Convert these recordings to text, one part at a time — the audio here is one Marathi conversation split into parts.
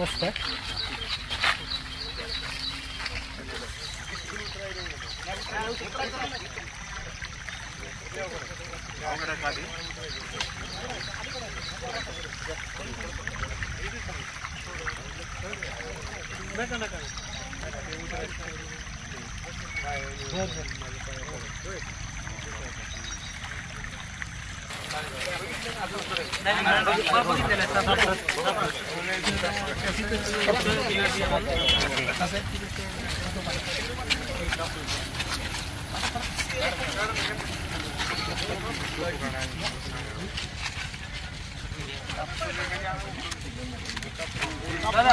রাস্তা না দাদা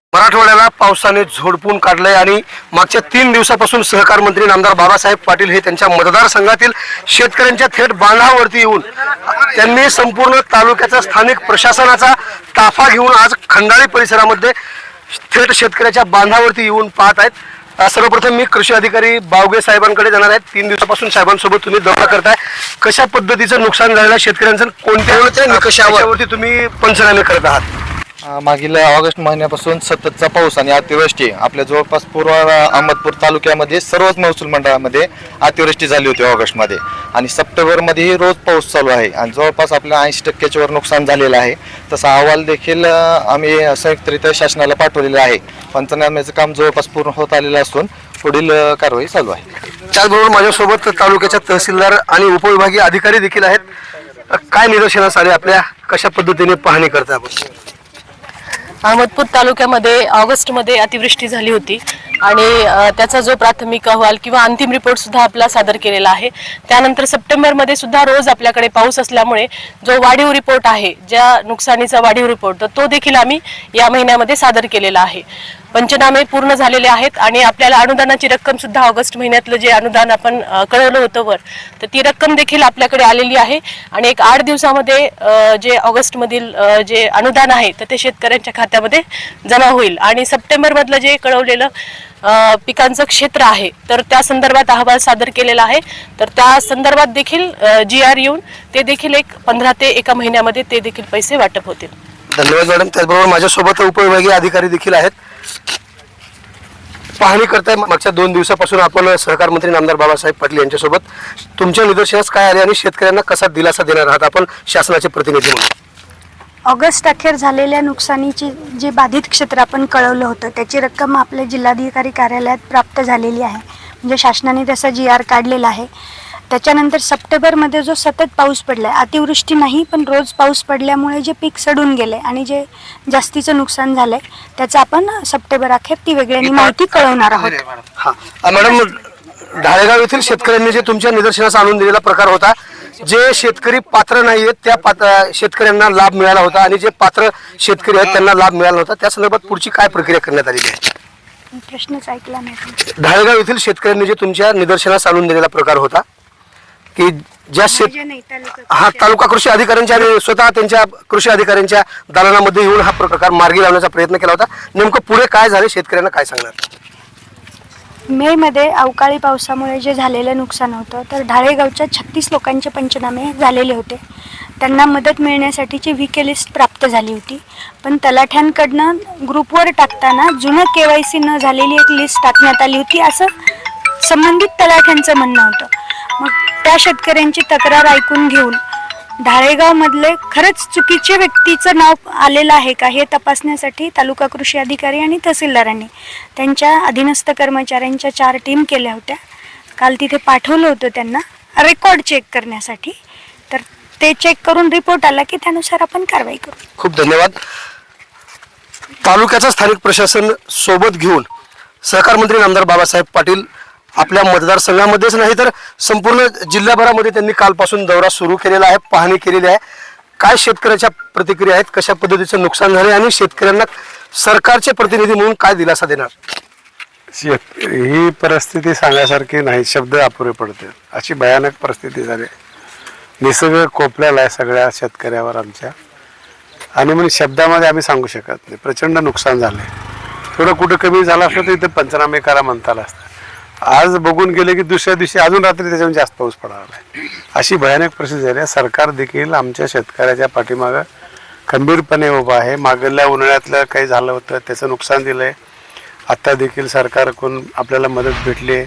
मराठवाड्याला पावसाने झोडपून काढलंय आणि मागच्या तीन दिवसापासून सहकार मंत्री नामदार बाबासाहेब पाटील हे त्यांच्या मतदारसंघातील शेतकऱ्यांच्या थेट बांधावरती येऊन त्यांनी संपूर्ण तालुक्याचा स्थानिक प्रशासनाचा ताफा घेऊन आज खंडाळी परिसरामध्ये थेट शेतकऱ्याच्या बांधावरती येऊन पाहत आहेत. सर्वप्रथम मी कृषी अधिकारी बावगे साहेबांकडे जाणार आहेत तीन दिवसापासून साहेबांसोबत तुम्ही दौरा करताय. कशा पद्धतीचं नुकसान झालेलं शेतकऱ्यांचं कोणत्या निकषावरती तुम्ही पंचनामे करत आहात? मागील ऑगस्ट महिन्यापासून सततचा पाऊस आणि अतिवृष्टी. आपल्या जवळपास पूर्व अहमदपूर तालुक्यामध्ये सर्वच महसूल मंडळामध्ये अतिवृष्टी झाली होती ऑगस्टमध्ये. आणि सप्टेंबरमध्येही रोज पाऊस चालू आहे. आणि जवळपास आपल्या ऐंशी टक्क्याच्यावर नुकसान झालेलं आहे. तसा अहवाल देखील आम्ही संयुक्तरित्या शासनाला पाठवलेला आहे. पंचनाम्याचं काम जवळपास पूर्ण होत आलेलं असून पुढील कारवाई चालू आहे. त्याचबरोबर माझ्यासोबत तालुक्याच्या तहसीलदार आणि उपविभागीय अधिकारी देखील आहेत. काय निदर्शनास आले? आपल्या कशा पद्धतीने पाहणी करता आपण? अहमदपूर तालुक्यामध्ये ऑगस्टमध्ये अतिवृष्टी झाली होती. आणि त्याचा जो प्राथमिक अहवाल किंवा अंतिम रिपोर्ट सुद्धा आपला सादर केलेला आहे. त्यानंतर सप्टेंबरमध्ये सुद्धा रोज आपल्याकडे पाऊस असल्यामुळे जो वाढीव रिपोर्ट आहे ज्या नुकसानीचा वाढीव रिपोर्ट तर तो देखील आम्ही या महिन्यामध्ये सादर केलेला आहे. पंचनामे पूर्ण झालेले आहेत आणि आपल्याला अनुदानाची रक्कम सुद्धा ऑगस्ट महिन्यातलं जे अनुदान आपण कळवलं होतं वर तर ती रक्कम देखील आपल्याकडे आलेली आहे. आणि एक आठ दिवसामध्ये जे ऑगस्टमधील जे अनुदान आहे तर ते शेतकऱ्यांच्या खात्यामध्ये जमा होईल. आणि सप्टेंबरमधलं जे कळवलेलं पिकांचं क्षेत्र आहे. तर त्या संदर्भात अहवाल सादर केलेला आहे. तर त्या संदर्भात देखील जी आर येऊन ते देखील एक पंधरा ते एका महिन्यामध्ये ते देखील पैसे वाटप होतील. धन्यवाद मॅडम. त्याचबरोबर माझ्यासोबत उपविभागीय अधिकारी देखील आहेत. पाहणी करताय मागच्या दोन दिवसापासून आपण सहकार मंत्री नामदार बाबासाहेब पाटील यांच्यासोबत. तुमच्या निदर्शनास काय आले आणि शेतकऱ्यांना कसा दिलासा देणार आहात आपण शासनाचे प्रतिनिधी म्हणून? ऑगस्ट अखेर झालेल्या नुकसानीची जे बाधित क्षेत्र आपण कळवलं होतं त्याची रक्कम आपल्या जिल्हाधिकारी कार्यालयात प्राप्त झालेली आहे. म्हणजे शासनाने त्याचा जी आर काढलेला आहे. त्याच्यानंतर सप्टेंबरमध्ये जो सतत पाऊस पडला आहे अतिवृष्टी नाही पण रोज पाऊस पडल्यामुळे जे पीक सडून गेले आणि जे जास्तीचं नुकसान झालंय त्याचं आपण सप्टेंबर अखेर ती वेगळ्याने माहिती कळवणार आहोत. हा. मॅडम ढाळेगाव येथील शेतकऱ्यांनी जे तुमच्या निदर्शनास आणून दिलेला प्रकार होता जे शेतकरी पात्र नाही आहेत त्या पात्र शेतकऱ्यांना लाभ मिळाला होता आणि जे पात्र शेतकरी आहेत त्यांना लाभ मिळाला होता त्या संदर्भात पुढची काय प्रक्रिया करण्यात आलेली आहे? प्रश्नच ऐकला नाही ढाळेगाव येथील शेतकऱ्यांनी जे तुमच्या निदर्शनास आणून दिलेला प्रकार होता की ज्या शेत हा तालुका कृषी अधिकाऱ्यांच्या आणि स्वतः त्यांच्या कृषी अधिकाऱ्यांच्या दालनामध्ये येऊन हा प्रकार मार्गी लावण्याचा प्रयत्न केला होता. नेमकं पुढे काय झाले शेतकऱ्यांना काय सांगणार? मेमध्ये अवकाळी पावसामुळे जे झालेलं नुकसान होतं तर ढाळेगावच्या छत्तीस लोकांचे पंचनामे झालेले होते. त्यांना मदत मिळण्यासाठीची व्ही के लिस्ट प्राप्त झाली होती. पण तलाठ्यांकडनं ग्रुपवर टाकताना जुनं के वाय सी न झालेली एक लिस्ट टाकण्यात आली होती असं संबंधित तलाठ्यांचं म्हणणं होतं. मग त्या शेतकऱ्यांची तक्रार ऐकून घेऊन ढाळेगाव मधले खरंच चुकीचे व्यक्तीचं नाव आलेलं आहे का हे तपासण्यासाठी तालुका कृषी अधिकारी आणि तहसीलदारांनी त्यांच्या अधीनस्थ कर्मचाऱ्यांच्या चार टीम केल्या होत्या. काल तिथे पाठवलं होतं त्यांना रेकॉर्ड चेक करण्यासाठी. तर ते चेक करून रिपोर्ट आला की त्यानुसार आपण कारवाई करू. खूप धन्यवाद. तालुक्याचं स्थानिक प्रशासन सोबत घेऊन सहकार मंत्री नामदार बाबासाहेब पाटील आपल्या मतदारसंघामध्येच नाही तर संपूर्ण जिल्ह्याभरामध्ये त्यांनी कालपासून दौरा सुरू केलेला आहे पाहणी केलेली आहे. काय शेतकऱ्याच्या प्रतिक्रिया आहेत कशा पद्धतीचं नुकसान झाले आणि शेतकऱ्यांना सरकारचे प्रतिनिधी म्हणून काय दिलासा देणार? ही परिस्थिती सांगण्यासारखी नाही शब्द अपुरे पडते. अशी भयानक परिस्थिती झाली. निसर्ग कोपल्याला आहे सगळ्या शेतकऱ्यावर आमच्या. आणि म्हणून शब्दामध्ये आम्ही सांगू शकत नाही. प्रचंड नुकसान झालं थोडं कुठं कमी झालं असलं तर इथं पंचनामे करा म्हणताला असतं. आज बघून गेले की दुसऱ्या दिवशी अजून रात्री त्याच्यावर जास्त पाऊस पडणार आहे अशी भयानक परिस्थिती झाली आहे. सरकार देखील आमच्या शेतकऱ्याच्या पाठीमागं खंबीरपणे उभं आहे. मागल्या उन्हाळ्यातलं काही झालं होतं त्याचं नुकसान दिलं आहे आत्ता देखील सरकारकडून आपल्याला मदत भेटली आहे.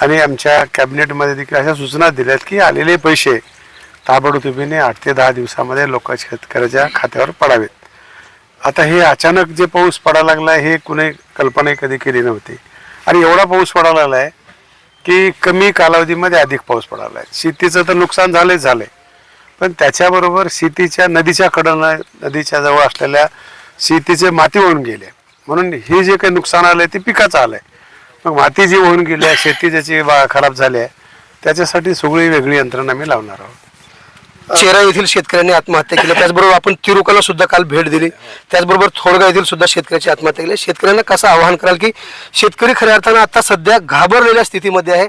आणि आमच्या कॅबिनेटमध्ये देखील अशा सूचना दिल्यात की आलेले पैसे ताबडतोबीने आठ ते दहा दिवसामध्ये लोक शेतकऱ्याच्या खात्यावर पडावेत. आता हे अचानक जे पाऊस पडायला लागला हे कुणी कल्पना कधी केली नव्हती. आणि एवढा पाऊस पडायला आहे की कमी कालावधीमध्ये अधिक पाऊस पडायला आहे शेतीचं तर नुकसान झालंच झालंय. पण त्याच्याबरोबर शेतीच्या नदीच्या कडनं नदीच्या जवळ असलेल्या शेतीचे माती होऊन गेले. म्हणून हे जे काही नुकसान आलं आहे ते पिकाचं आलं आहे मग माती जी होऊन गेली आहे शेती ज्याची खराब झाली आहे त्याच्यासाठी सगळी वेगळी यंत्रणा मी लावणार आहोत. चेरा येथील शेतकऱ्यांनी आत्महत्या केली. त्याचबरोबर आपण तिरुकाला सुद्धा काल भेट दिली. त्याचबरोबर थोडगा येथील सुद्धा शेतकऱ्याची आत्महत्या केली. शेतकऱ्यांना कसं आवाहन कराल की शेतकरी खऱ्या अर्थानं आता सध्या घाबरलेल्या स्थितीमध्ये आहे.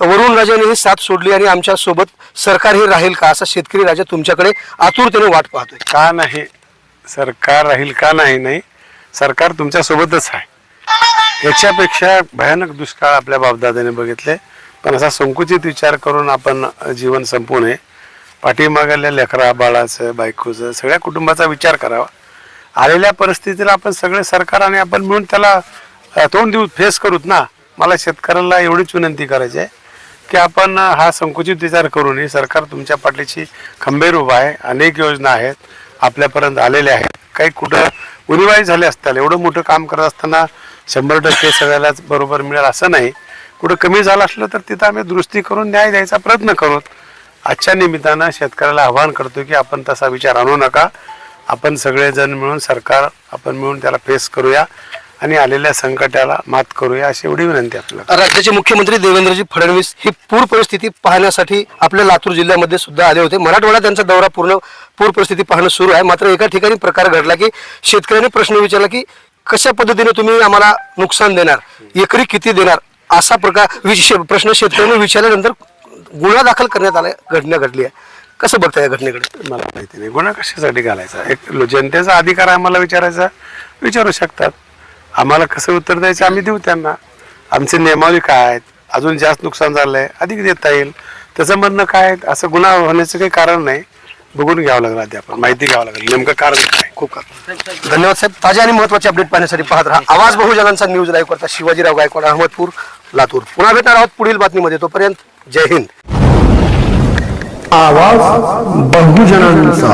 वरुण राजाने ही साथ सोडली आणि आमच्यासोबत सरकार हे राहील का? असा शेतकरी राजा तुमच्याकडे आतुरतेने वाट पाहतोय. का नाही? सरकार राहील का नाही? नाही. सरकार तुमच्या सोबतच आहे. याच्यापेक्षा भयानक दुष्काळ आपल्या बापदादाने बघितले. पण असा संकुचित विचार करून आपण जीवन संपू नये पाठीमागल्या लेकरा बाळाचं बायकोचं सगळ्या कुटुंबाचा विचार करावा. आलेल्या परिस्थितीला आपण सगळे सरकार आणि आपण मिळून त्याला तोंड देऊ फेस करूत ना मला शेतकऱ्याला एवढीच विनंती करायची आहे की आपण हा संकुचित विचार करू नये सरकार तुमच्या पाठीशी खंबीर उभा आहे. अनेक योजना आहेत आपल्यापर्यंत आलेल्या आहेत. काही कुठं उनिवाई झाले असतात एवढं मोठं काम करत असताना शंभर टक्के सगळ्यालाच बरोबर मिळेल असं नाही. कुठं कमी झालं असलं तर तिथं आम्ही दुरुस्ती करून न्याय द्यायचा प्रयत्न करू. आजच्या निमित्तानं शेतकऱ्याला आवाहन करतो की आपण तसा विचार आणू नका. आपण सगळेजण मिळून सरकार आपण मिळून त्याला फेस करूया आणि आलेल्या संकटाला मात करूया अशी एवढी विनंती आपल्याला. राज्याचे मुख्यमंत्री देवेंद्रजी फडणवीस ही पूर परिस्थिती पाहण्यासाठी आपल्या लातूर जिल्ह्यामध्ये सुद्धा आले होते. मराठवाडा त्यांचा दौरा पूर्ण पूर परिस्थिती पाहणं सुरू आहे. मात्र एका ठिकाणी प्रकार घडला की शेतकऱ्यांनी प्रश्न विचारला की कशा पद्धतीने तुम्ही आम्हाला नुकसान देणार? एकरी किती देणार? असा प्रकार विशेष प्रश्न शेतकऱ्यांनी विचारल्यानंतर गुन्हा दाखल करण्यात आलाय घटना घडली आहे. कसं बघताय या घटनेकडे? मला माहिती नाही. गुन्हा कशासाठी घालायचा? एक लो- जनतेचा अधिकार आहे आम्हाला विचारायचा विचारू शकतात. आम्हाला कसं उत्तर द्यायचं आम्ही देऊ त्यांना. आमचे नियमावली काय आहेत? अजून जास्त नुकसान झालंय अधिक देता येईल. त्याचं म्हणणं काय आहे? असं गुन्हा होण्याचं काही कारण नाही. बघून घ्यावं लागलं आधी आपण माहिती घ्यावं लागेल. नेमकं कारण काय खूप का धन्यवाद साहेब. ताजे आणि महत्त्वाचे अपडेट पाहण्यासाठी पाहत राहा. आवाज बहुजनांचा न्यूज लाईव्ह करता शिवाजीराव गायकवाड अहमदपूर लातूर. पुन्हा भेटणार आहोत पुढील बातमीमध्ये. तोपर्यंत जय हिंद. आवाज बहुजनांचा.